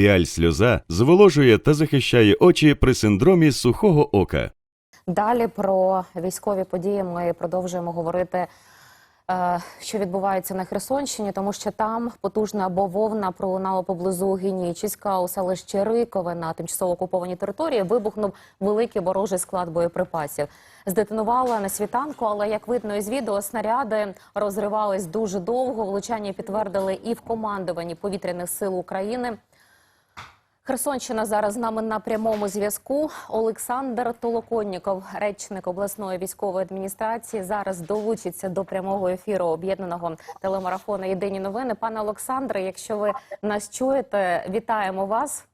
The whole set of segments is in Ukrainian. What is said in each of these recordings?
Піаль сльоза зволожує та захищає очі при синдромі сухого ока. Далі про військові події ми продовжуємо говорити, е, що відбувається на Херсонщині, тому що там потужна бововна пролунала поблизу Генічіська у селищі Рикове на тимчасово окупованій території. Вибухнув великий ворожий склад боєприпасів. Здетонувала на світанку, але як видно із відео, снаряди розривались дуже довго. Влучання підтвердили і в командуванні повітряних сил України. Херсонщина зараз з нами на прямому зв'язку. Олександр Толоконніков, речник обласної військової адміністрації, зараз долучиться до прямого ефіру об'єднаного телемарафону Єдині новини. Пане Олександре, якщо ви нас чуєте, вітаємо вас.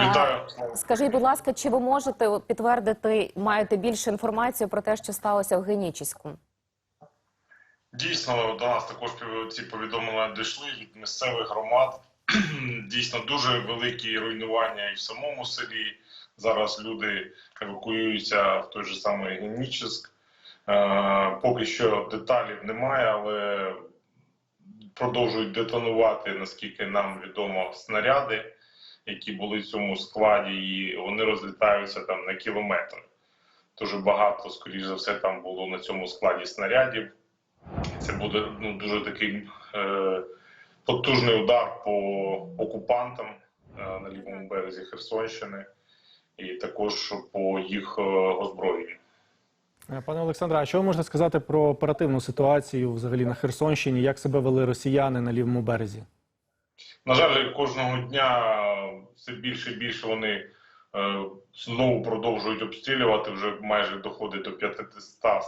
Вітаю. Скажіть, будь ласка, чи ви можете підтвердити, маєте більше інформації про те, що сталося в Генічіську? Дійсно, до нас також ці повідомлення дійшли від місцевих громад. Дійсно, дуже великі руйнування і в самому селі. Зараз люди евакуюються в той же самий Генічеськ. Е, Поки що деталів немає, але продовжують детонувати, наскільки нам відомо, снаряди, які були в цьому складі, і вони розлітаються там на кілометр. Дуже багато, скоріш за все, там було на цьому складі снарядів. Це буде ну, дуже такий е, потужний удар по окупантам е, на лівому березі Херсонщини і також по їх е, озброєнню. Е, Пане Олександре, а що ви можете сказати про оперативну ситуацію взагалі на Херсонщині? Як себе вели росіяни на лівому березі? На жаль, кожного дня все більше і більше вони знову продовжують обстрілювати. Вже майже доходить до 500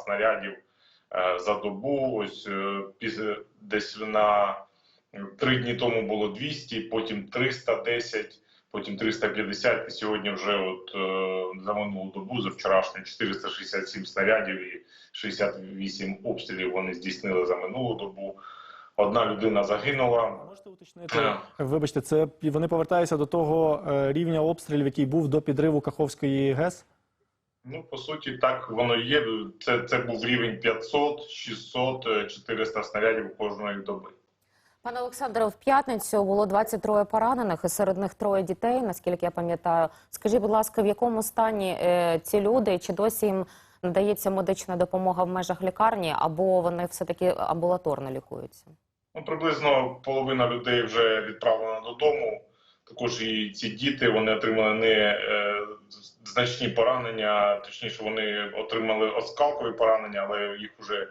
снарядів за добу. Ось після десь на три дні тому було 200, потім 310, потім 350. І сьогодні вже от е, за минулу добу, за вчорашню 467 снарядів і 68 обстрілів вони здійснили за минулу добу. Одна людина загинула. Можете уточнити? Вибачте, це вони повертаються до того е, рівня обстрілів, який був до підриву Каховської ГЕС? Ну, по суті, так воно є. Це, це був рівень 500, 600, е, 400 снарядів кожної доби. Пане Олександре, в п'ятницю було 23 поранених, і серед них троє дітей, наскільки я пам'ятаю. Скажіть, будь ласка, в якому стані е, ці люди? Чи досі їм надається медична допомога в межах лікарні, або вони все-таки амбулаторно лікуються? Ну, приблизно половина людей вже відправлена додому. Також і ці діти вони отримали не е, значні поранення, точніше, вони отримали оскалкові поранення, але їх вже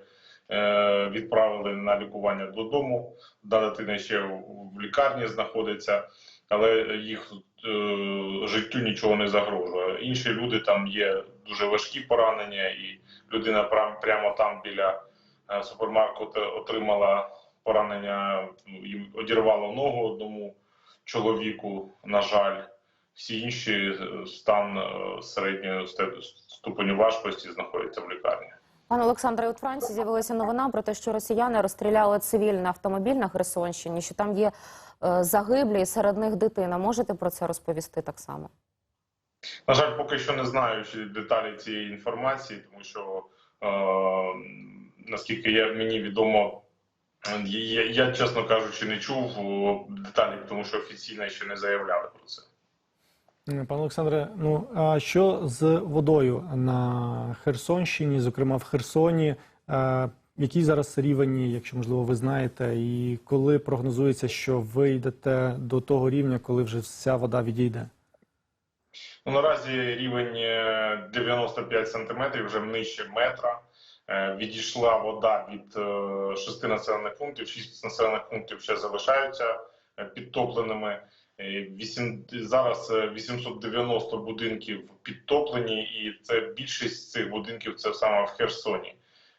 відправили на лікування додому. Одна дитина ще в, лікарні знаходиться, але їх е, життю нічого не загрожує. Інші люди там є дуже важкі поранення, і людина прям, прямо там біля е, супермаркету отримала поранення, їм одірвало ногу одному чоловіку, на жаль. Всі інші е, стан е, середньої ступеню важкості знаходяться в лікарні. Пане Олександре, от Франції з'явилася новина про те, що росіяни розстріляли цивільний автомобіль на Херсонщині, що там є е, загиблі, і серед них дитина. Можете про це розповісти так само? На жаль, поки що не знаю деталі цієї інформації, тому що е, наскільки я, мені відомо, е, я, я, чесно кажучи, не чув деталі, тому що офіційно ще не заявляли про це. Е, Пане Олександре, ну а що з водою на Херсонщині, зокрема в Херсоні? Е, Який зараз рівень, якщо можливо ви знаєте, і коли прогнозується, що ви йдете до того рівня, коли вже вся вода відійде? Ну, наразі рівень е, 95 сантиметрів, вже нижче метра. Е, Відійшла вода від е, шести населених пунктів. Шість населених пунктів ще залишаються е, підтопленими. Е, Вісім зараз е, 890 будинків підтоплені, і це більшість цих будинків це саме в Херсоні.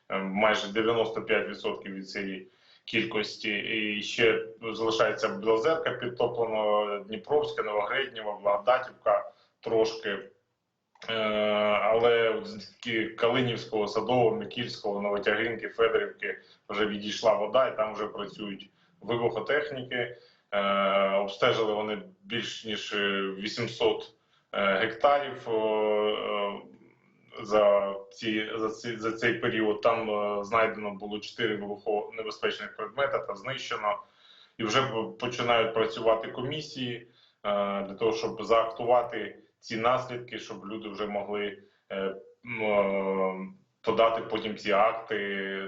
Е, Майже 95% від цієї кількості. І ще залишається Білозерка підтоплено, Дніпровська, Новогриднєва, Благодатівка трошки. Е, Але Калинівського, Садового, Микільського, Новотягинки, Федорівки вже відійшла вода, і там вже працюють вибухотехніки. Е, Обстежили вони більш ніж е, 800 е, гектарів е, е, за, ці, за, ці, за цей період. Там знайдено було 4 вибухонебезпечних предмета та знищено. І вже починають працювати комісії для того, щоб заактувати ці наслідки, щоб люди вже могли подати потім ці акти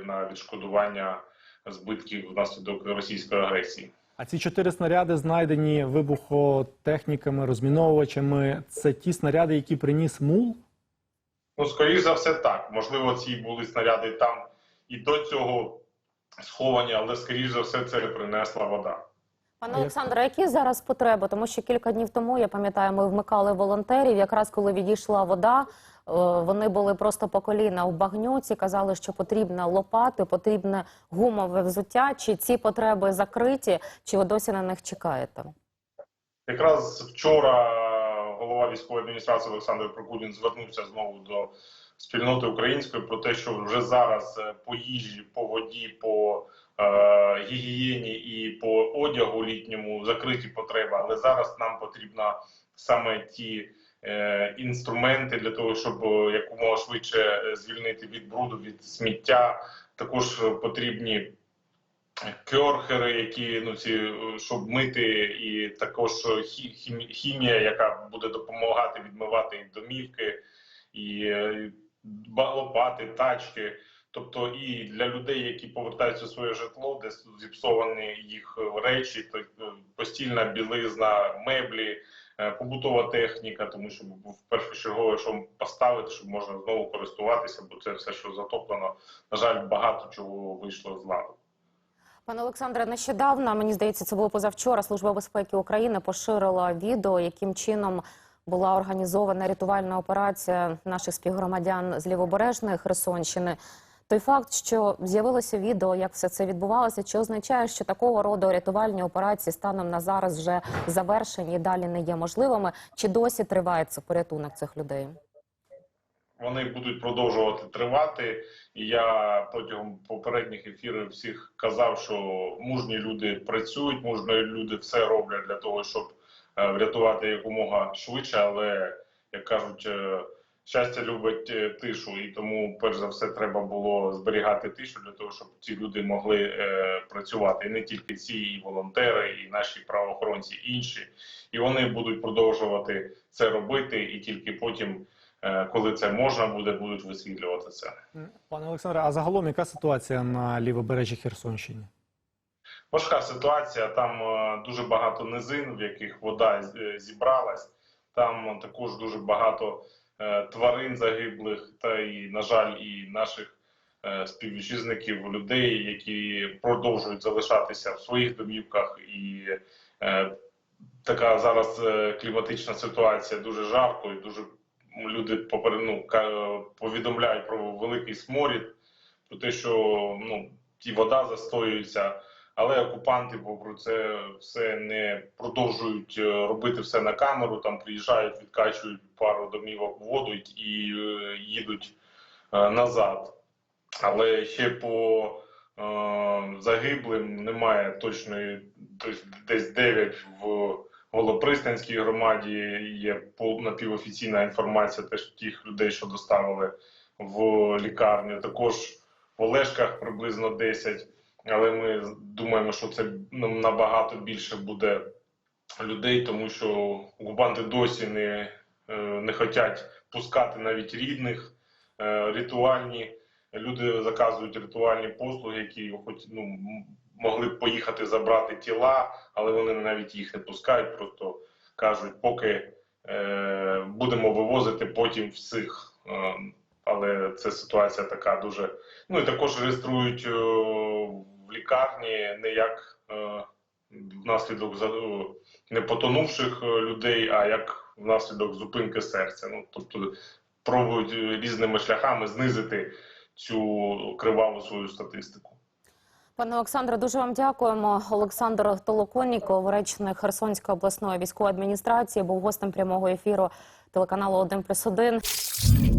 на відшкодування збитків внаслідок російської агресії. А ці чотири снаряди знайдені вибухотехніками, розміновувачами. Це ті снаряди, які приніс мул. Ну, скоріш за все, так. Можливо, ці були снаряди там і до цього сховані, але скоріш за все це принесла вода. Пане Олександре, які зараз потреби? Тому що кілька днів тому я пам'ятаю, ми вмикали волонтерів. Якраз коли відійшла вода, е, вони були просто по коліна у багнюці. Казали, що потрібна лопати, потрібне гумове взуття. Чи ці потреби закриті, чи ви досі на них чекаєте? Якраз вчора голова військової адміністрації Олександр Прокудін звернувся знову до спільноти української про те, що вже зараз е, по їжі, по воді, по е, гігієні і по одягу літньому закриті потреби, але зараз нам потрібно саме ті е, інструменти для того, щоб е, якомога швидше звільнити від бруду, від сміття. Також потрібні кьорхери, які ну ці щоб мити, і також хімія, яка буде допомагати відмивати домівки, і лопати, тачки. Тобто і для людей, які повертаються в своє житло, де зіпсовані їх речі, е, постільна білизна, меблі, е, побутова техніка, тому що в першочергове, що поставити, щоб можна знову користуватися, бо це все, що затоплено. На жаль, багато чого вийшло з ладу. Пане Олександре, нещодавно мені здається, це було позавчора. Служба безпеки України поширила відео, яким чином була організована рятувальна операція наших співгромадян з лівобережної Херсонщини. Той факт, що з'явилося відео, як все це відбувалося, чи означає, що такого роду рятувальні операції станом на зараз вже завершені і далі не є можливими, чи досі триває це порятунок цих людей? вони будуть продовжувати тривати. Я протягом попередніх ефірів всіх казав, що мужні люди працюють, мужні люди все роблять для того, щоб врятувати якомога швидше. Але як кажуть, е, щастя любить е, тишу, і тому, перш за все, треба було зберігати тишу для того, щоб ці люди могли е, працювати. І не тільки ці і волонтери, і наші правоохоронці, і інші. І вони будуть продовжувати це робити, і тільки потім. Е, Коли це можна буде, будуть висвітлювати це. Пане Олександре, а загалом яка ситуація на лівобережжі Херсонщині? Важка ситуація. Там е, дуже багато низин, в яких вода е, зібралась. Там також дуже багато е, тварин загиблих, та і, на жаль, і наших співвітчизників, людей, які продовжують залишатися в своїх домівках. І така зараз кліматична ситуація дуже жарко і дуже люди попер... ну, повідомляють про великий сморід, про те, що ну, ті вода застоюється. Але окупанти, попри це все не продовжують е, робити все на камеру. Там приїжджають, відкачують пару домівок воду і е, їдуть е, назад. Але ще по загиблим немає точної, десь 9 в Голопристанській громаді. Є напівофіційна інформація теж тих людей, що доставили в лікарню. Також в Олешках приблизно 10. Але ми думаємо, що це набагато більше буде людей, тому що окупанти досі не, е, не хочуть пускати навіть рідних е, ритуальні. Люди заказують ритуальні послуги, які хоч ну могли б поїхати забрати тіла, але вони навіть їх не пускають. Просто кажуть, поки е, будемо вивозити потім всіх. Е, але це ситуація така дуже. Ну і також реєструють е, лікарні не як е, внаслідок е, не потонувших е, людей, а як внаслідок зупинки серця. Ну тобто пробують е, різними шляхами знизити цю криваву свою статистику. Пане Олександре, дуже вам дякуємо. Олександр Толоконніков, речник Херсонської обласної військової адміністрації, був гостем прямого ефіру телеканалу «1+,1».